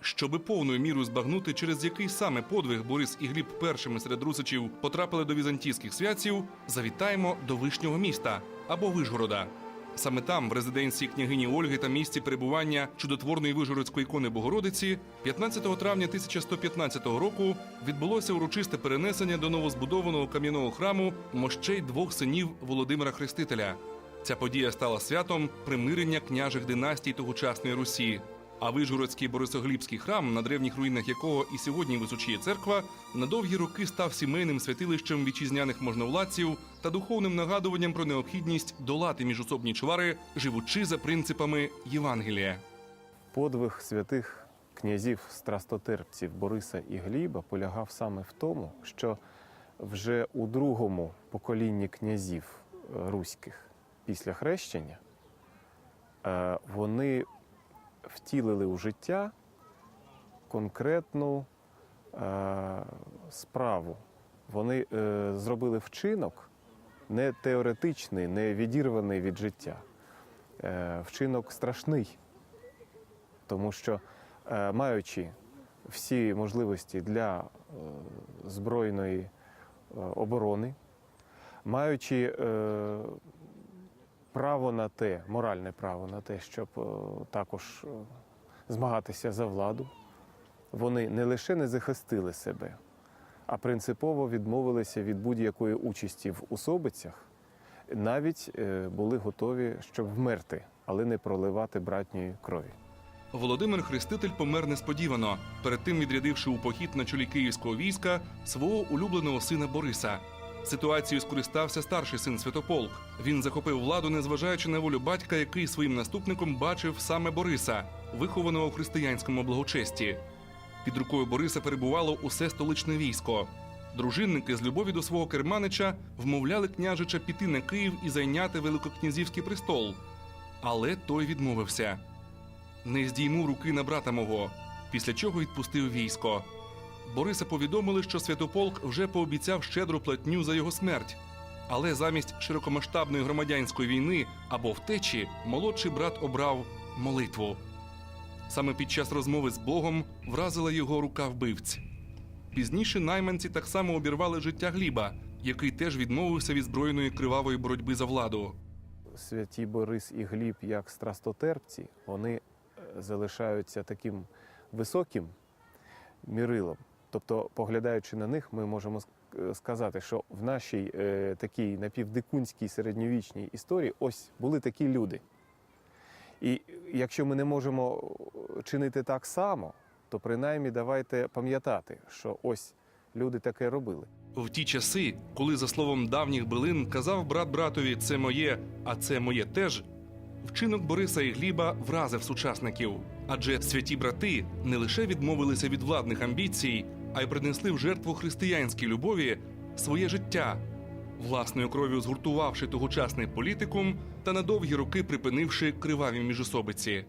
Щоби повною мірою збагнути, через який саме подвиг Борис і Гліб першими серед русичів потрапили до візантійських святців, завітаємо до Вишнього міста або Вишгорода. Саме там, в резиденції княгині Ольги та місці перебування чудотворної вижгородської ікони Богородиці, 15 травня 1115 року відбулося урочисте перенесення до новозбудованого кам'яного храму мощей двох синів Володимира Хрестителя. Ця подія стала святом примирення княжих династій тогочасної Русі. А Вижгородський Борисоглібський храм, на древніх руїнах якого і сьогодні височіє церква, на довгі роки став сімейним святилищем вітчизняних можновладців та духовним нагадуванням про необхідність долати міжособні чвари, живучи за принципами Євангелія. Подвиг святих князів страстотерпців Бориса і Гліба полягав саме в тому, що вже у другому поколінні князів руських після хрещення е, вони втілили у життя конкретну е, справу. Вони е, зробили вчинок не теоретичний, не відірваний від життя. Е, Вчинок страшний, тому що, е, маючи всі можливості для е, збройної е, оборони, маючи е, право на те, моральне право на те, щоб е, також е, змагатися за владу, вони не лише не захистили себе, а принципово відмовилися від будь-якої участі в усобицях, навіть е, були готові, щоб вмерти, але не проливати братньої крові. Володимир Хреститель помер несподівано, перед тим відрядивши у похід на чолі київського війська свого улюбленого сина Бориса. Ситуацією скористався старший син Святополк. Він захопив владу, незважаючи на волю батька, який своїм наступником бачив саме Бориса, вихованого в християнському благочесті. Під рукою Бориса перебувало усе столичне військо. Дружинники з любові до свого керманича вмовляли княжича піти на Київ і зайняти великокнязівський престол. Але той відмовився. Не здійму руки на брата мого, після чого відпустив військо. Бориса повідомили, що Святополк вже пообіцяв щедру платню за його смерть. Але замість широкомасштабної громадянської війни або втечі молодший брат обрав молитву. Саме під час розмови з Богом вразила його рука вбивць. Пізніше найманці так само обірвали життя Гліба, який теж відмовився від збройної кривавої боротьби за владу. святі Борис і Гліб, як страстотерпці, вони е, залишаються таким високим мірилом. Тобто, поглядаючи на них, ми можемо е, сказати, що в нашій е, такій напівдикунській середньовічній історії ось були такі люди. І якщо ми не можемо е, чинити так само, то принаймні давайте пам'ятати, що ось люди таке робили. В ті часи, коли, за словом давніх билин, казав брат братові це моє, а це моє теж. Вчинок Бориса і Гліба вразив сучасників, адже святі брати не лише відмовилися від владних амбіцій, а й принесли в жертву християнській любові своє життя, власною кров'ю згуртувавши тогочасний політикум та на довгі роки припинивши криваві міжособиці.